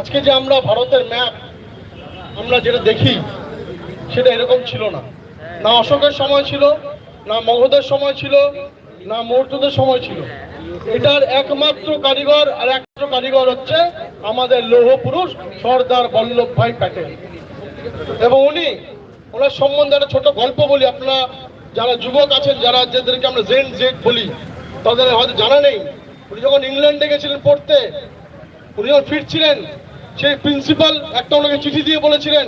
আজকে যে আমরা ভারতের ম্যাপ আমরা যেটা দেখি, সেটা এরকম ছিল না। না অশোকের সময় ছিল, না মগধের সময় ছিল, না মৌর্যদের সময় ছিল। এটার একমাত্র কারিগর আর একমাত্র কারিগর হচ্ছে আমাদের লৌহ পুরুষ সর্দার বল্লভ ভাই প্যাটেল। এবং উনি, ওনার সম্বন্ধে একটা ছোট গল্প বলি, আপনারা যারা যুবক আছেন, যারা যাদেরকে আমরা জেন জেড বলি, তাদের হয়তো জানা নেই। উনি যখন ইংল্যান্ডে গেছিলেন পড়তে, উনি যখন ফিরছিলেন সেই প্রিন্সিপাল একটা ওনাকে চিঠি দিয়ে বলেছিলেন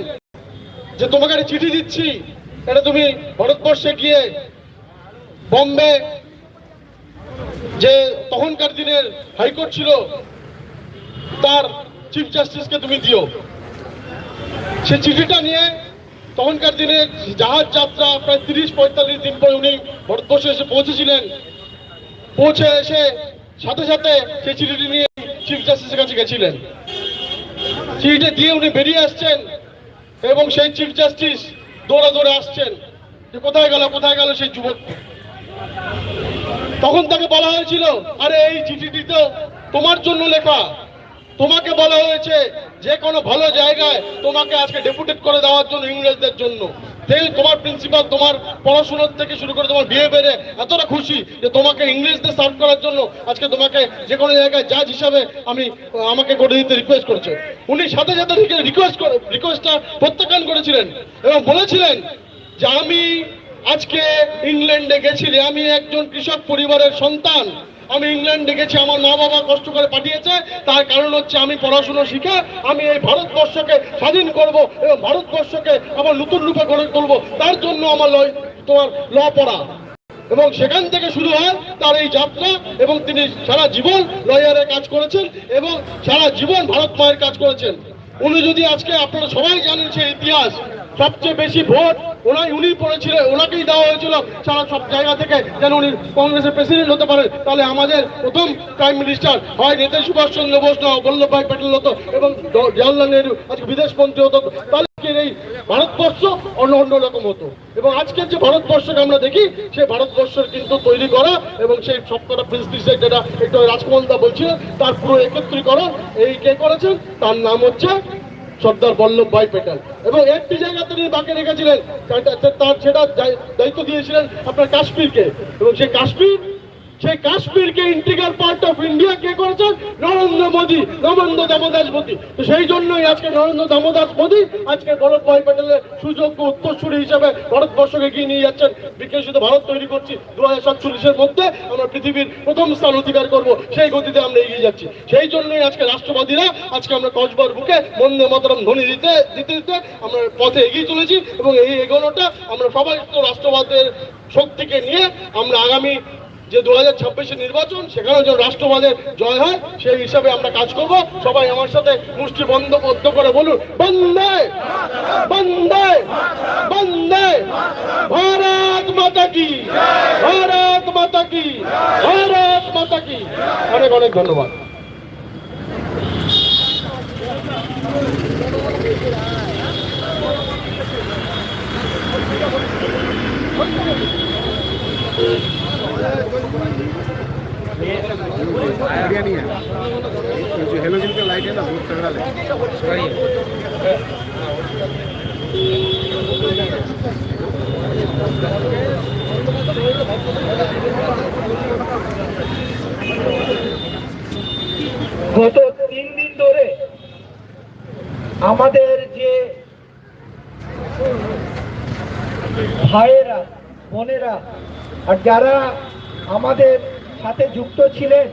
যে, তোমাকে একটা চিঠি দিচ্ছি। এটা তুমি ভারতবর্ষে গিয়ে বম্বে, যে তখনকার দিনের হাইকোর্ট ছিল, তার চিফ জাস্টিসকে তুমি দিও। সে চিঠিটা নিয়ে তখনকার দিনে জাহাজ যাত্রা প্রায় তিরিশ, পঁয়তাল্লিশ দিন পরে উনি ভারতবর্ষে এসে পৌঁছেছিলেন। পৌঁছে এসে সাথে সাথে সেই চিঠিটি নিয়ে চিফ জাস্টিসের কাছে গেছিলেন। চিঠিটা দিয়ে উনি বেরিয়ে আসছেন এবং সেই চিফ জাস্টিস দৌড়া দৌড়ে আসছেন যে কোথায় গেল কোথায় গেল সেই যুবক। তখন তাকে বলা হয়েছিল, আরে, এই চিঠিটি তো তোমার জন্য লেখা। তোমাকে বলা হয়েছে যে কোনো ভালো জায়গায় তোমাকে আজকে ডেপুটেট করে দেওয়ার জন্য ইংরেজদের জন্য। সেই তোমার প্রিন্সিপাল তোমার পড়াশোনার থেকে শুরু করে তোমার বিয়ে বেড়ে এতটা খুশি যে তোমাকে ইংরেজদের সার্ভ করার জন্য আজকে তোমাকে যে কোনো জায়গায় জাজ হিসাবে আমি, আমাকে করে দিতে রিকোয়েস্ট করেছে। উনি সাথে সাথে রিকোয়েস্ট করে রিকোয়েস্টটা প্রত্যাখ্যান করেছিলেন এবং বলেছিলেন যে আমি আজকে ইংল্যান্ডে গেছিলে আমি একজন কৃষক পরিবারের সন্তান। আমি ইংল্যান্ডে গেছি আমার মা বাবা কষ্ট করে পাঠিয়েছে। তার কারণ হচ্ছে আমি পড়াশুনো শিখে, আমি এই ভারতবর্ষকে স্বাধীন করব এবং ভারতবর্ষকে আমার নতুন রূপে গড়ে তুলবো। তার জন্য আমার লয়, তোমার ল পড়া। এবং সেখান থেকে শুরু হয় তার এই যাত্রা এবং তিনি সারা জীবন লয়ারে কাজ করেছেন এবং সারা জীবন ভারত মায়ের কাজ করেছেন। উনি যদি আজকে আপনারা সবাই জানেন সেই ইতিহাস সবচেয়ে বেশি ভোট ওনাই, উনি পড়েছিলেন ওনাকেই দেওয়া হয়েছিল সারা সব জায়গা থেকে। যেন উনি কংগ্রেসের প্রেসিডেন্ট হতে পারেন তাহলে আমাদের প্রথম প্রাইম মিনিস্টার হয় নেতাজি সুভাষচন্দ্র বোস, না, বল্লভভাই প্যাটেল হতো এবং জওয়াহরলাল নেহরু, আজকে বিদেশ মন্ত্রী হতো। তাহলে এই ভারতবর্ষ অন্য অন্য রকম হতো। এবং আজকের যে ভারতবর্ষকে আমরা দেখি সেই ভারতবর্ষের কিন্তু তৈরি করা এবং সেই সবকটা প্রিন্সিপের যেটা একটু রাজকুমার বলছিলেন, তার পুরো একত্রীকরণ, এই কে করেছেন? তার নাম হচ্ছে সর্দার বল্লভ ভাই প্যাটেল। এবং একটি জায়গা তিনি বাকি রেখেছিলেন তার সেটা দায়- দায়িত্ব দিয়েছিলেন আপনার কাশ্মীরকে। এবং সেই কাশ্মীর সেই কাশ্মীরকে ইন্টিগ্রাল পার্ট অফ ইন্ডিয়া কে করেছেন নরেন্দ্র মোদী নরেন্দ্র দামোদাস মোদী তো সেই জন্যই আজকে নরেন্দ্র দামোদাস মোদী আজকে বল্লভভাই প্যাটেলের সুযোগ্য উত্তরসূরি হিসেবে ভারতবর্ষকে এগিয়ে নিয়ে যাচ্ছেন। বিকশিত ভারত তৈরি করছি দু হাজার সাতচল্লিশের মধ্যে। আমরা পৃথিবীর প্রথম স্থান অধিকার করব, সেই গতিতে আমরা এগিয়ে যাচ্ছি। সেই জন্যই আজকে রাষ্ট্রবাদীরা আজকে আমরা কসবার বুকে বন্দে মাতরম ধ্বনি দিতে দিতে দিতে আমরা পথে এগিয়ে চলেছি এবং এই এগোনোটা আমরা সবাই রাষ্ট্রবাদের শক্তিকে নিয়ে আমরা আগামী যে দু হাজার নির্বাচন, সেখানেও যেন রাষ্ট্রবাদের জয় হয়, সেই হিসাবে আমরা কাজ করব। সবাই আমার সাথে মুষ্টি বন্ধ বদ্ধ করে বলুন, বন্দে বন্দে বন্দে ভারত মাতা কি? ভারত মাতা কি? ভারত মাতা কি? অনেক অনেক ধন্যবাদ। बढ़िया नहीं है ये जो हेलोजन का लाइट है ना बहुत तगड़ा है গত তিন দিন ধরে আমাদের যে ভাইয়েরা বোনেরা আর যারা আমাদের সাথে যুক্ত ছিলেন।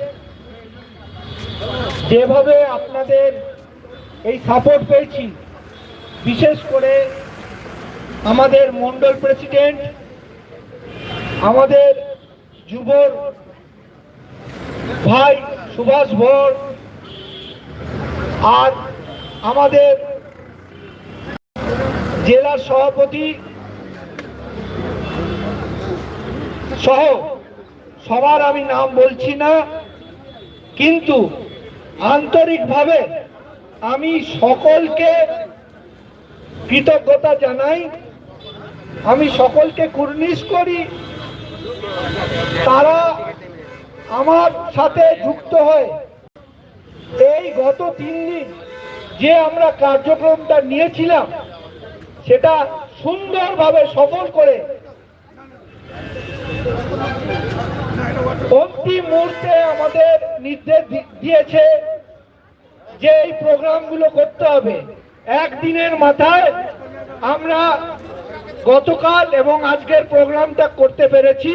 যেভাবে আপনাদের এই সাপোর্ট পেয়েছি, বিশেষ করে আমাদের মন্ডল প্রেসিডেন্ট আমাদের যুবর ভাই সুভাষ ভোর আর আমাদের জেলার সভাপতি সহ সবার আমি নাম বলছি না, কিন্তু আন্তরিকভাবে আমি সকলকে কৃতজ্ঞতা জানাই। আমি সকলকে কুর্নিশ করি। তারা আমার সাথে যুক্ত হয়। এই গত তিন দিন যে আমরা কার্যক্রমটা নিয়েছিলাম, সেটা সুন্দরভাবে সফল করে অন্তিম মুহূর্তে আমাদের নির্দেশ দিয়েছে যে এই প্রোগ্রামগুলো করতে হবে। একদিনের মাথায় আমরা গতকাল এবং আজকের প্রোগ্রামটা করতে পেরেছি।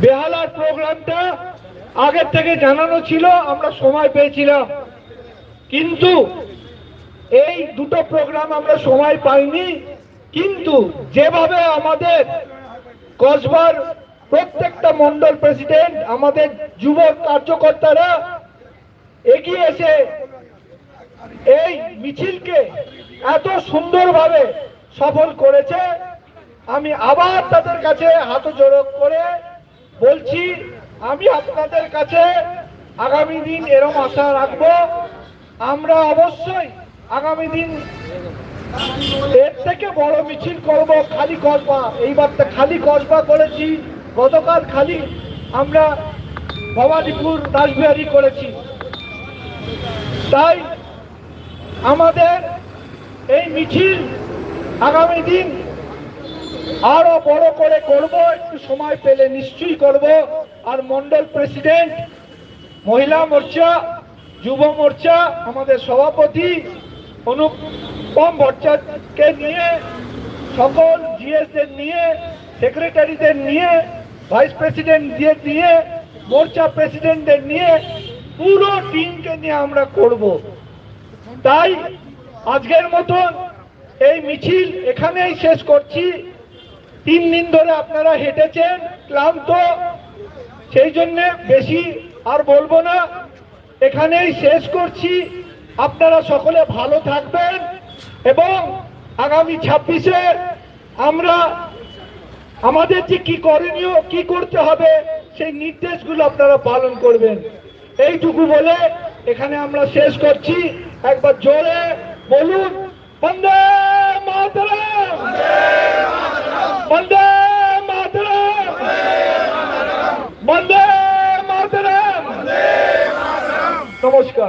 বেহালার প্রোগ্রামটা আগের থেকে জানানো ছিল, আমরা সময় পেয়েছিলাম। কিন্তু এই দুটো প্রোগ্রাম আমরা সময় পাইনি। কিন্তু যেভাবে আমাদের কসবার প্রত্যেকটা মন্ডল প্রেসিডেন্ট আমাদের যুব কার্যকর্তারা এগিয়ে এসে এই মিছিলকে এত সুন্দরভাবে সফল করেছে। আমি আবার তাদের কাছে হাত জোড়ো করে বলছি, আমি আপনাদের কাছে আগামী দিন এরম আশা রাখব। আমরা অবশ্যই আগামী দিন এর থেকে বড় মিছিল করব, খালি কসবা। এইবার তো খালি কসবা করেছি। গতকাল খালি আমরা ভবানীপুর রাসবিহারি করেছি। তাই আমাদের এই মিছিল আগামী দিন আরও বড় করে করব, একটু সময় পেলে নিশ্চয়ই করব। আর মন্ডল প্রেসিডেন্ট, মহিলা মোর্চা, যুব মোর্চা, আমাদের সভাপতি অনুপম ভট্টাচার্যকে নিয়ে, সকল জিএসদের নিয়ে, সেক্রেটারিদের নিয়ে ভাইস প্রেসিডেন্টদের নিয়ে মোর্চা প্রেসিডেন্টদের নিয়ে পুরো টিমকে নিয়ে আমরা করব। তাই আজকের মতন এই মিছিল এখানেই শেষ করছি। তিন দিন ধরে আপনারা হেঁটেছেন, ক্লান্ত। সেই জন্যে বেশি আর বলব না। এখানেই শেষ করছি। আপনারা সকলে ভালো থাকবেন এবং আগামী ছাব্বিশে আমরা আমাদের যে কি করণীয়, কি করতে হবে, সেই নির্দেশগুলো আপনারা পালন করবেন। এইটুকু বলে এখানে আমরা শেষ করছি। একবার জোরে বলুন, বন্দে মাতরম! বন্দে মাতরম! বন্দে মাতরম! নমস্কার!